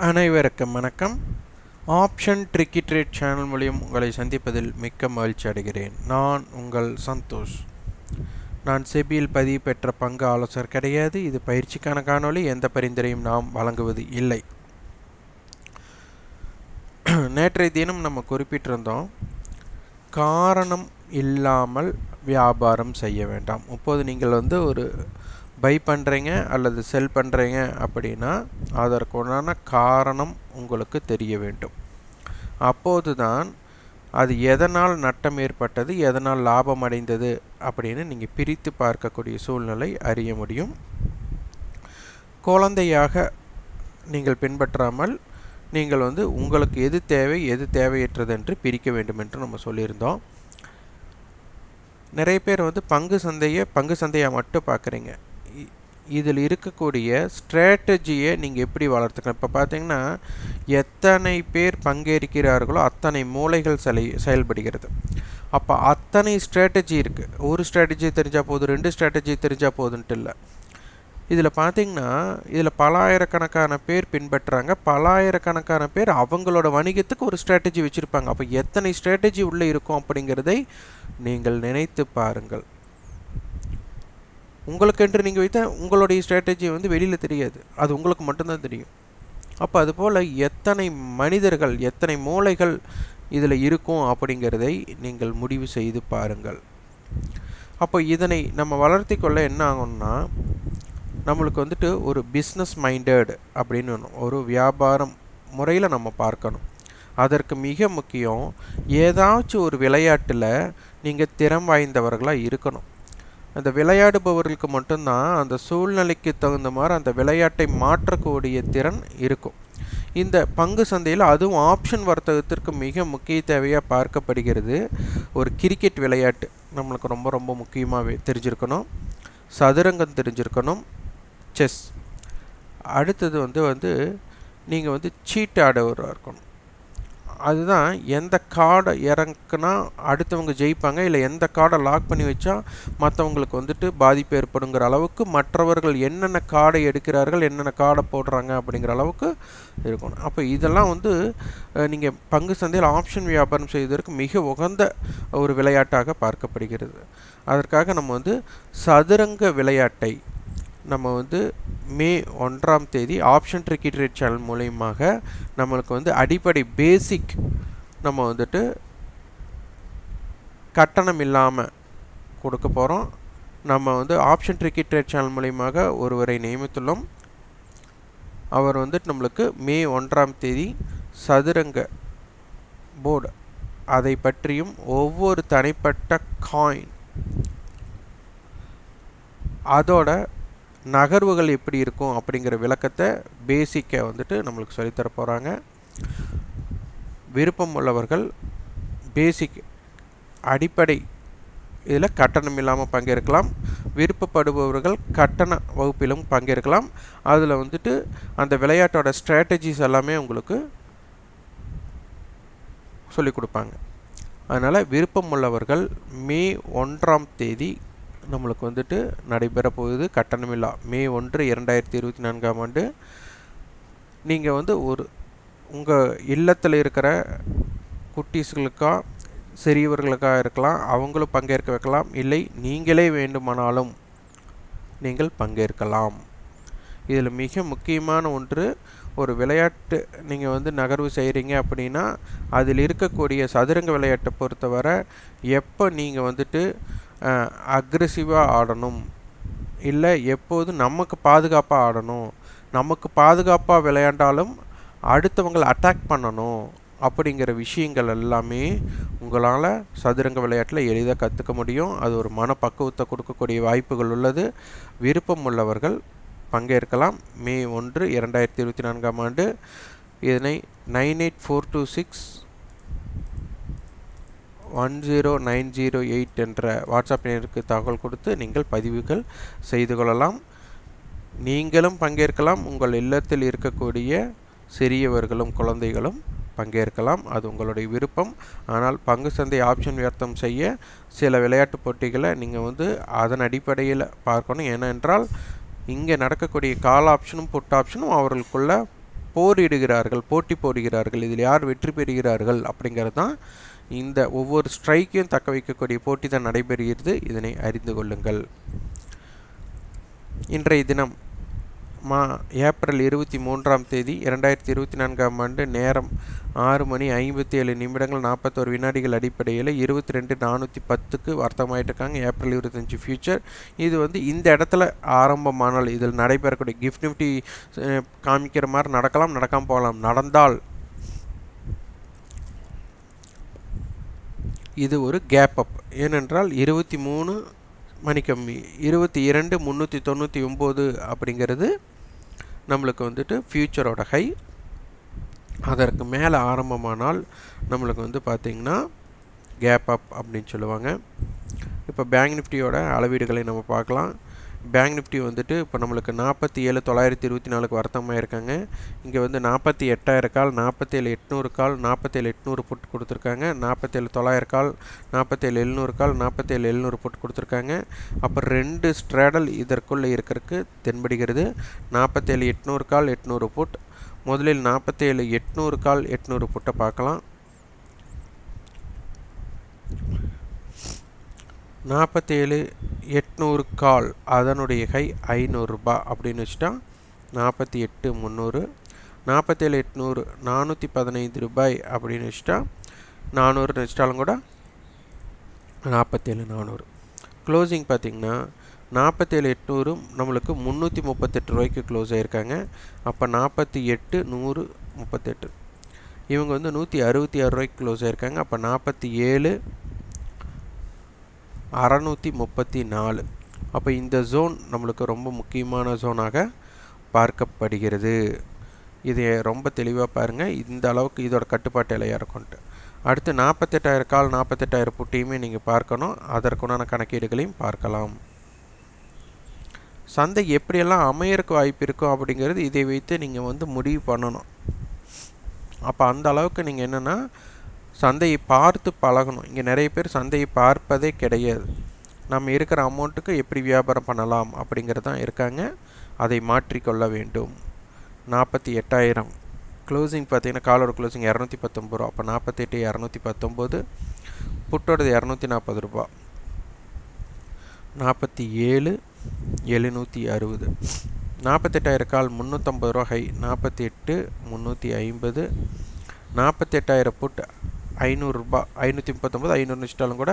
அனைவருக்கும் வணக்கம். Option tricky trade channel மூலியம் உங்களை சந்திப்பதில் மிக்க மகிழ்ச்சி அடைகிறேன். நான் உங்கள் சந்தோஷ். நான் செபியில் பதிவு பெற்ற பங்கு ஆலோசகர் கிடையாது. இது பயிற்சிக்கான காணொளி. எந்த பரிந்துரையும் நாம் வழங்குவது இல்லை. நேற்றைய தினம் நம்ம குறிப்பிட்டிருந்தோம் காரணம் இல்லாமல் வியாபாரம் செய்ய வேண்டாம். இப்போது நீங்கள் வந்து ஒரு பை பண்ணுறீங்க அல்லது செல் பண்ணுறீங்க அப்படின்னா அதற்குண்டான காரணம் உங்களுக்கு தெரிய வேண்டும். அப்போது தான் அது எதனால் நட்டம் ஏற்பட்டது எதனால் லாபம் அடைந்தது அப்படின்னு நீங்கள் பிரித்து பார்க்கக்கூடிய சூழ்நிலை அறிய முடியும். குழந்தையாக நீங்கள் பின்பற்றாமல் நீங்கள் வந்து உங்களுக்கு எது தேவை எது தேவையற்றது என்று பிரிக்க வேண்டும் என்று நம்ம சொல்லியிருந்தோம். நிறைய பேர் வந்து பங்கு சந்தையை பங்கு சந்தையாக மட்டும் பார்க்குறீங்க. இதில் இருக்கக்கூடிய ஸ்ட்ராட்டஜியை நீங்கள் எப்படி வளர்த்துக்கலாம் இப்போ பார்த்தீங்கன்னா எத்தனை பேர் பங்கேற்கிறார்களோ அத்தனை மூளைகள் செலை செயல்படுகிறது. அப்போ அத்தனை ஸ்ட்ராட்டஜி இருக்குது ஒரு ஸ்ட்ராட்டஜி தெரிஞ்சால் போதும் ரெண்டு ஸ்ட்ராட்டஜி தெரிஞ்சால் போதுன்ட்டு இல்லை. இதில் பார்த்தீங்கன்னா இதில் பலாயிரக்கணக்கான பேர் பின்பற்றுறாங்க பலாயிரக்கணக்கான பேர் அவங்களோட வணிகத்துக்கு ஒரு ஸ்ட்ராட்டஜி வச்சுருப்பாங்க. அப்போ எத்தனை ஸ்ட்ராட்டஜி உள்ளே இருக்கும் அப்படிங்கிறதை நீங்கள் நினைத்து பாருங்கள். உங்களுக்கென்று நீங்கள் வைத்த உங்களுடைய ஸ்ட்ராட்டஜி வந்து வெளியில் தெரியாது. அது உங்களுக்கு மட்டும்தான் தெரியும். அப்போ அதுபோல் எத்தனை மனிதர்கள் எத்தனை மூளைகள் இதில் இருக்கும் அப்படிங்கிறதை நீங்கள் முடிவு செய்து பாருங்கள். அப்போ இதனை நம்ம வளர்த்தி கொள்ள என்ன ஆகும்னா நம்மளுக்கு வந்துட்டு ஒரு பிஸ்னஸ் மைண்டட் அப்படின்னு ஒரு வியாபாரம் முறையில் நம்ம பார்க்கணும். அதற்கு மிக முக்கியம் ஏதாச்சும் ஒரு விளையாட்டில் நீங்கள் திறம் வாய்ந்தவர்களாக இருக்கணும். அந்த விளையாடுபவர்களுக்கு மட்டும்தான் அந்த சூழ்நிலைக்கு தகுந்த மாதிரி அந்த விளையாட்டை மாற்றக்கூடிய திறன் இருக்கும். இந்த பங்கு சந்தையில் அதுவும் ஆப்ஷன் வர்த்தகத்திற்கு மிக முக்கிய தேவையாக பார்க்கப்படுகிறது. ஒரு கிரிக்கெட் விளையாட்டு நம்மளுக்கு ரொம்ப ரொம்ப முக்கியமாக தெரிஞ்சிருக்கணும். சதுரங்கம் தெரிஞ்சிருக்கணும். செஸ் அடுத்தது வந்து வந்து நீங்கள் வந்து சீட்டு ஆடவராக இருக்கணும். அதுதான் எந்த கார்டை இறக்குனா அடுத்தவங்க ஜெயிப்பாங்க இல்லை எந்த கார்டை லாக் பண்ணி வச்சா மற்றவங்களுக்கு வந்துட்டு பாதிப்பு ஏற்படுங்கிற அளவுக்கு மற்றவர்கள் என்னென்ன கார்டை எடுக்கிறார்கள் என்னென்ன கார்டை போடுறாங்க அப்படிங்கிற அளவுக்கு இருக்கணும். அப்போ இதெல்லாம் வந்து நீங்கள் பங்கு சந்தையில் ஆப்ஷன் வியாபாரம் செய்வதற்கு மிக உகந்த ஒரு விளையாட்டாக பார்க்கப்படுகிறது. அதற்காக நம்ம வந்து சதுரங்க விளையாட்டை நம்ம வந்து மே ஒன்றாம் தேதி ஆப்ஷன் ட்ரிக்கிட்ரேட் சேனல் மூலயமாக நம்மளுக்கு வந்து அடிப்படை பேசிக் நம்ம வந்துட்டு கட்டணம் இல்லாமல் கொடுக்க போகிறோம் நம்ம வந்து ஆப்ஷன் ட்ரிக்கிட்ரேட் சேனல் மூலயமாக ஒருவரை நியமித்துள்ளோம். அவர் வந்துட்டு நம்மளுக்கு மே ஒன்றாம் தேதி சதுரங்க போர்டு அதை பற்றியும் ஒவ்வொரு தனிப்பட்ட காயின் அதோட நகர்வுகள் எப்படி இருக்கும் அப்படிங்கிற விளக்கத்தை பேசிக்கை வந்துட்டு நம்மளுக்கு சொல்லித்தர போகிறாங்க விருப்பம் உள்ளவர்கள் பேசிக் அடிப்படை இதில் கட்டணம் இல்லாமல் பங்கேற்கலாம். விருப்பப்படுபவர்கள் கட்டண வகுப்பிலும் பங்கேற்கலாம். அதில் வந்துட்டு அந்த விளையாட்டோட ஸ்ட்ராட்டஜிஸ் எல்லாமே உங்களுக்கு சொல்லிக் கொடுப்பாங்க. அதனால் விருப்பம் உள்ளவர்கள் மே ஒன்றாம் தேதி நம்மளுக்கு வந்துட்டு நடைபெற போகுது. கட்டணமில்லா. மே ஒன்று இரண்டாயிரத்தி இருபத்தி நான்காம் ஆண்டு. நீங்கள் வந்து ஒரு உங்கள் இல்லத்தில் இருக்கிற குட்டீஸ்களுக்கா சிறியவர்களுக்காக இருக்கலாம் அவங்களும் பங்கேற்க வைக்கலாம். இல்லை நீங்களே வேண்டுமானாலும் நீங்கள் பங்கேற்கலாம். இதில் மிக முக்கியமான ஒன்று ஒரு விளையாட்டு நீங்கள் வந்து நகர்வு செய்கிறீங்க அப்படின்னா அதில் இருக்கக்கூடிய சதுரங்க விளையாட்டை பொறுத்தவரை எப்போ நீங்கள் வந்துட்டு அக்ரெசிவாக ஆடணும். இல்லை எப்போது நமக்கு பாதுகாப்பாக ஆடணும். நமக்கு பாதுகாப்பாக விளையாண்டாலும் அடுத்தவங்களை அட்டாக் பண்ணணும் அப்படிங்கிற விஷயங்கள் எல்லாமே உங்களால் சதுரங்க விளையாட்டில் எளிதாக கற்றுக்க முடியும். அது ஒரு மனப்பக்குவத்தை கொடுக்கக்கூடிய வாய்ப்புகள் உள்ளது. விருப்பம் உள்ளவர்கள் பங்கேற்கலாம். மே ஒன்று இரண்டாயிரத்தி இருபத்தி நான்காம் ஆண்டு. இதனை nine eight four two six one zero nine zero eight என்ற வாட்ஸ்அப் எண்ணிற்கு தகவல் கொடுத்து நீங்கள் பதிவுகள் செய்து கொள்ளலாம். நீங்களும் பங்கேற்கலாம். உங்கள் இல்லத்தில் இருக்கக்கூடிய சிறியவர்களும் குழந்தைகளும் பங்கேற்கலாம். அது உங்களுடைய விருப்பம். ஆனால் பங்கு சந்தை ஆப்ஷன் வியர்த்தம் செய்ய சில விளையாட்டு போட்டிகளை நீங்கள் வந்து அதன் அடிப்படையில் பார்க்கணும். ஏனென்றால் இங்கே நடக்கக்கூடிய கால் ஆப்ஷனும் புட் ஆப்ஷனும் அவர்களுக்குள்ள போரிடுகிறார்கள் போட்டி போடுகிறார்கள். இதில் யார் வெற்றி பெறுகிறார்கள் அப்படிங்கிறது தான் இந்த ஒவ்வொரு ஸ்ட்ரைக்கையும் தக்க வைக்கக்கூடிய போட்டி தான் நடைபெறுகிறது. இதனை அறிந்து கொள்ளுங்கள். இன்றைய தினம் மா ஏப்ரல் இருபத்தி மூன்றாம் தேதி இரண்டாயிரத்தி இருபத்தி நான்காம் ஆண்டு நேரம் ஆறு மணி ஐம்பத்தி ஏழு நிமிடங்கள் நாற்பத்தோரு வினாடிகள் அடிப்படையில் இருபத்தி ரெண்டு நானூற்றி பத்துக்கு வர்த்தமாயிட்டு இருக்காங்க ஏப்ரல் இருபத்தஞ்சி ஃபியூச்சர் இது வந்து இந்த இடத்துல ஆரம்பமானால் இதில் நடைபெறக்கூடிய கிஃப்ட் நிஃப்டி காமிக்கிற மாதிரி நடக்கலாம் நடக்காமல் போகலாம். நடந்தால் இது ஒரு கேப் அப் ஏனென்றால் இருபத்தி மூணு மணிக்கம்மி இருபத்தி இரண்டு முந்நூற்றி தொண்ணூற்றி ஒம்பது அப்படிங்கிறது நம்மளுக்கு வந்துட்டு ஃப்யூச்சரோட ஹை அதற்கு மேலே ஆரம்பமானால் நம்மளுக்கு வந்து பார்த்திங்கன்னா கேப் அப் அப்படின்னு சொல்லுவாங்க. இப்போ பேங்க் நிஃப்டியோட அளவீடுகளை நம்ம பார்க்கலாம். பேங்க் நிஃப்டி வந்துட்டு இப்போ நம்மளுக்கு நாற்பத்தி ஏழு தொள்ளாயிரத்தி இருபத்தி நாலுக்கு வருத்தமாக இருக்காங்க இங்கே வந்து நாற்பத்தி எட்டாயிரம் கால் நாற்பத்தேழு எட்நூறு கால் நாற்பத்தேழு எட்நூறு போட்டு கொடுத்துருக்காங்க. நாற்பத்தேழு தொள்ளாயிரம் கால் நாற்பத்தேழு எழுநூறு கால் நாற்பத்தேழு எழுநூறு போட்டு கொடுத்துருக்காங்க. அப்புறம் ரெண்டு ஸ்ட்ராடல் இதற்குள்ளே இருக்கிறதுக்கு தென்படுகிறது. நாற்பத்தேழு எட்நூறு கால் எட்நூறு புட் முதலில் நாற்பத்தேழு எட்நூறு கால் எட்நூறு புட்டை பார்க்கலாம். நாற்பத்தேழு எட்நூறு கால் அதனுடைய கை ஐநூறுரூபா அப்படின்னு வச்சுட்டா நாற்பத்தி எட்டு முந்நூறு நாற்பத்தேழு எட்நூறு நானூற்றி பதினைந்து ரூபாய் அப்படின்னு வச்சுட்டா நானூறுன்னு வச்சிட்டாலும் கூட நாற்பத்தேழு நானூறு. க்ளோசிங் பார்த்திங்கன்னா நாற்பத்தேழு எட்நூறு நம்மளுக்கு முந்நூற்றி முப்பத்தெட்டு ரூபாய்க்கு க்ளோஸ் ஆகிருக்காங்க அப்போ நாற்பத்தி எட்டு நூறு முப்பத்தெட்டு. இவங்க வந்து நூற்றி அறுபத்தி ஆறு ரூபாய்க்கு க்ளோஸ் ஆகியிருக்காங்க அப்போ நாற்பத்தி ஏழு அறநூற்றி முப்பத்தி நாலு. அப்போ இந்த ஜோன் நம்மளுக்கு ரொம்ப முக்கியமான ஜோனாக பார்க்கப்படுகிறது. இது ரொம்ப தெளிவாக பாருங்கள் இந்த அளவுக்கு இதோட கட்டுப்பாட்டு இலையாக இருக்கும்ன்ட்டு. அடுத்து நாற்பத்தெட்டாயிரம் கால் நாற்பத்தெட்டாயிரம் புட்டியுமே நீங்கள் பார்க்கணும். அதற்குண்டான கணக்கீடுகளையும் பார்க்கலாம். சந்தை எப்படியெல்லாம் அமையறக்கு வாய்ப்பு இருக்கும் அப்படிங்கிறது இதை வைத்து நீங்கள் வந்து முடிவு பண்ணணும். அப்போ அந்த அளவுக்கு நீங்கள் என்னென்னா சந்தையை பார்த்து பழகணும். இங்கே நிறைய பேர் சந்தையை பார்ப்பதே கிடையாது. நம்ம இருக்கிற அமௌண்ட்டுக்கு எப்படி வியாபாரம் பண்ணலாம் அப்படிங்கிறது தான் இருக்காங்க. அதை மாற்றிக்கொள்ள வேண்டும். நாற்பத்தி எட்டாயிரம். க்ளோசிங் பார்த்தீங்கன்னா காலோட க்ளோசிங் இரநூத்தி பத்தொம்பது ரூபா. அப்போ நாற்பத்தெட்டு இரநூத்தி பத்தொம்போது புட்டோடது இரநூத்தி நாற்பது ரூபா. நாற்பத்தி ஏழு எழுநூற்றி அறுபது. நாற்பத்தெட்டாயிரம் கால் முந்நூற்றம்பது ரூபா. ஹை. நாற்பத்தி எட்டு முந்நூற்றி ஐம்பது. நாற்பத்தெட்டாயிரம் புட் ஐநூறுரூபா ஐநூற்றி முப்பத்தொம்பது ஐநூறு வச்சுட்டாலும் கூட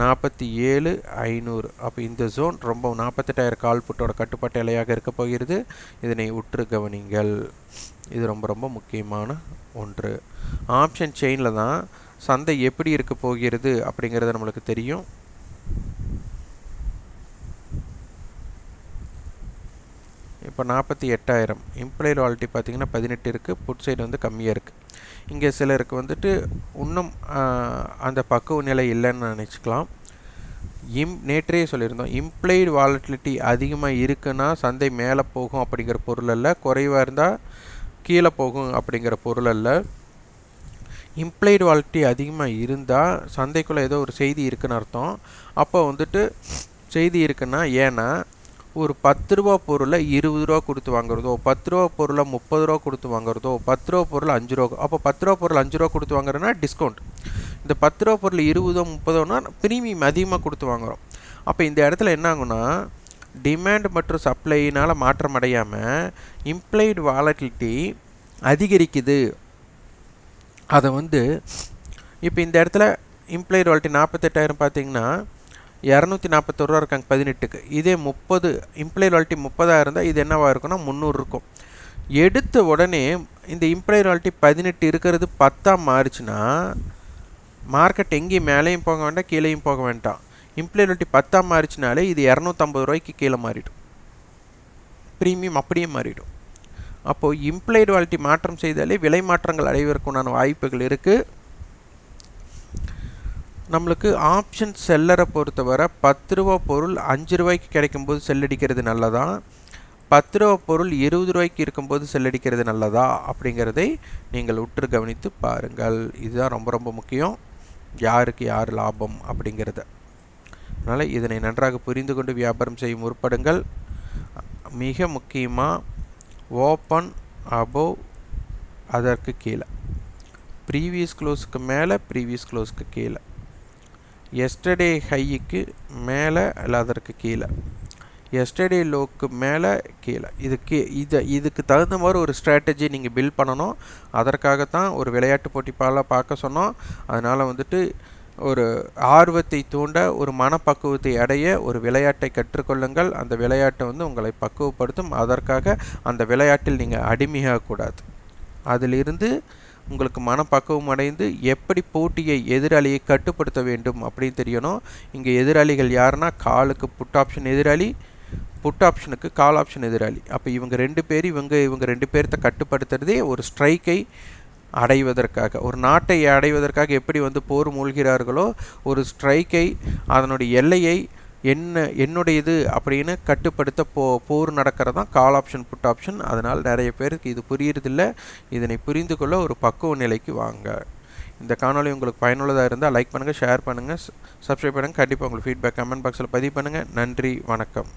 நாற்பத்தி ஏழு ஐநூறு. அப்போ இந்த ஜோன் ரொம்ப நாற்பத்தெட்டாயிரம் கால்புட்டோட கட்டுப்பாட்டு இலையாக இருக்க போகிறது. இதனை உற்று கவனிங்கள். இது ரொம்ப ரொம்ப முக்கியமான ஒன்று. ஆப்ஷன் செயினில் தான் சந்தை எப்படி இருக்க போகிறது அப்படிங்கிறது நம்மளுக்கு தெரியும். இப்போ நாற்பத்தி எட்டாயிரம். இம்ப்ளாய் ராயல்ட்டி பார்த்திங்கன்னா பதினெட்டு இருக்குது புட் சைடு வந்து கம்மியாக இருக்குது இங்கே சிலருக்கு வந்துட்டு இன்னும் அந்த பக்குவ நிலை இல்லைன்னு நினச்சிக்கலாம். இம் நேற்றே சொல்லியிருந்தோம் இம்ப்ளைடு வாலட்டிலிட்டி அதிகமாக இருக்குன்னா சந்தை மேலே போகும் அப்படிங்கிற பொருள் அல்ல குறைவாக இருந்தால் கீழே போகும் அப்படிங்கிற பொருள் அல்ல. இம்ப்ளைடு வாலிட்டி அதிகமாக இருந்தால் சந்தைக்குள்ளே ஏதோ ஒரு செய்தி இருக்குன்னு அர்த்தம். அப்போ வந்துட்டு செய்தி இருக்குன்னா ஏன்னா ஒரு பத்து ரூபா பொருளை இருபது ரூபா கொடுத்து வாங்குறதோ பத்து ரூபா பொருளை முப்பது ரூபா கொடுத்து வாங்குறதோ பத்து ரூபா பொருள் அஞ்சு ரூபா அப்போ பத்து ரூபா பொருள் அஞ்சு ரூபா கொடுத்து வாங்குறதுனா டிஸ்கவுண்ட் இந்த பத்து ரூபா பொருள் இருபதோ முப்பதோனா ப்ரீமியம் அதிகமாக கொடுத்து வாங்குகிறோம் அப்போ இந்த இடத்துல என்ன ஆகுனா டிமாண்ட் மற்றும் சப்ளையினால் மாற்றம் அடையாமல் இம்ப்ளைடு வாலட்டிலிட்டி அதிகரிக்குது. அதை வந்து இப்போ இந்த இடத்துல இம்ப்ளைடு வாலிட்டி நாற்பத்தெட்டாயிரம் பார்த்தீங்கன்னா இரநூத்தி நாற்பத்தொரு ரூபா இருக்காங்க பதினெட்டுக்கு. இதே முப்பது இம்ப்ளாயி முப்பதாக இருந்தால் இது என்னவாக இருக்குன்னா முந்நூறு இருக்கும். எடுத்த உடனே இந்த இம்ப்ளாயி பதினெட்டு இருக்கிறது பத்தாக மாறிச்சுன்னா மார்க்கெட் எங்கேயும் மேலேயும் போக வேண்டாம் கீழேயும் போக வேண்டாம். இம்ப்ளாயி ராலிட்டி பத்தாக மாறிச்சுனாலே இது இரநூத்தம்பது ரூபாய்க்கு கீழே மாறிடும். ப்ரீமியம் அப்படியே மாறிடும். அப்போது இம்ப்ளாய்டு வாலிட்டி மாற்றம் செய்தாலே விலை மாற்றங்கள் அடைவதற்குண்டான வாய்ப்புகள் இருக்குது நம்மளுக்கு ஆப்ஷன் செல்லரை பொறுத்தவரை பத்து ரூபா பொருள் அஞ்சு ரூபாய்க்கு கிடைக்கும்போது செல்லடிக்கிறது நல்லதா? பத்து ரூபா பொருள் இருபது ரூபாய்க்கு இருக்கும்போது செல்லடிக்கிறது நல்லதா? அப்படிங்கிறதை நீங்கள் உற்று கவனித்து பாருங்கள். இதுதான் ரொம்ப ரொம்ப முக்கியம். யாருக்கு யார் லாபம் அப்படிங்கிறத. அதனால் இதனை நன்றாக புரிந்து கொண்டு வியாபாரம் செய்யும் முற்படுங்கள். மிக முக்கியமாக ஓப்பன் அபோவ் அதற்கு கீழே. ப்ரீவியஸ் க்ளோஸுக்கு மேலே ப்ரீவியஸ் க்ளோஸுக்கு கீழே. எஸ்டர்டே ஹைக்கு மேலே இல்லை அதற்கு கீழே. எஸ்டர்டே லோக்கு மேலே கீழே. இதுக்கு இதை இதுக்கு தகுந்த மாதிரி ஒரு ஸ்ட்ராட்டஜி நீங்கள் பில்ட் பண்ணணும். அதற்காகத்தான் ஒரு விளையாட்டு போட்டி பால பார்க்க சொன்னோம். அதனால் வந்துட்டு ஒரு ஆர்வத்தை தூண்ட ஒரு மனப்பக்குவத்தை அடைய ஒரு விளையாட்டை கற்றுக்கொள்ளுங்கள். அந்த விளையாட்டை வந்து உங்களை பக்குவப்படுத்தும். அதற்காக அந்த விளையாட்டில் நீங்கள் அடிமையாகக்கூடாது. அதிலிருந்து உங்களுக்கு மனப்பக்குவம் அடைந்து எப்படி போட்டியை எதிராளியை கட்டுப்படுத்த வேண்டும் அப்படின்னு தெரியணும். இங்கே எதிராளிகள் யாருன்னா காலுக்கு புட் ஆப்ஷன் எதிராளி புட் ஆப்ஷனுக்கு கால் ஆப்ஷன் எதிராளி அப்போ இவங்க ரெண்டு பேர் இவங்க இவங்க ரெண்டு பேர்த்த கட்டுப்படுத்துறதே ஒரு ஸ்ட்ரைக்கை அடைவதற்காக ஒரு நாட்டை அடைவதற்காக எப்படி வந்து போர் மூழ்கிறார்களோ ஒரு ஸ்ட்ரைக்கை அதனுடைய எல்லையை என்ன என்னுடையது அப்படின்னு கட்டுப்படுத்த போ போர் நடக்கிறது தான் கால் ஆப்ஷன் புட் ஆப்ஷன் அதனால் நிறைய பேருக்கு இது புரியறதில்ல. இதனை புரிந்து கொள்ள ஒரு பக்குவ நிலைக்கு வாங்க. இந்த காணொலி உங்களுக்கு பயனுள்ளதாக இருந்தால் லைக் பண்ணுங்கள் ஷேர் பண்ணுங்கள் சப்ஸ்கிரைப் பண்ணுங்கள் கண்டிப்பாக உங்களுக்கு ஃபீட்பேக் கமெண்ட் பாக்ஸில் பதிவு பண்ணுங்கள் நன்றி வணக்கம்.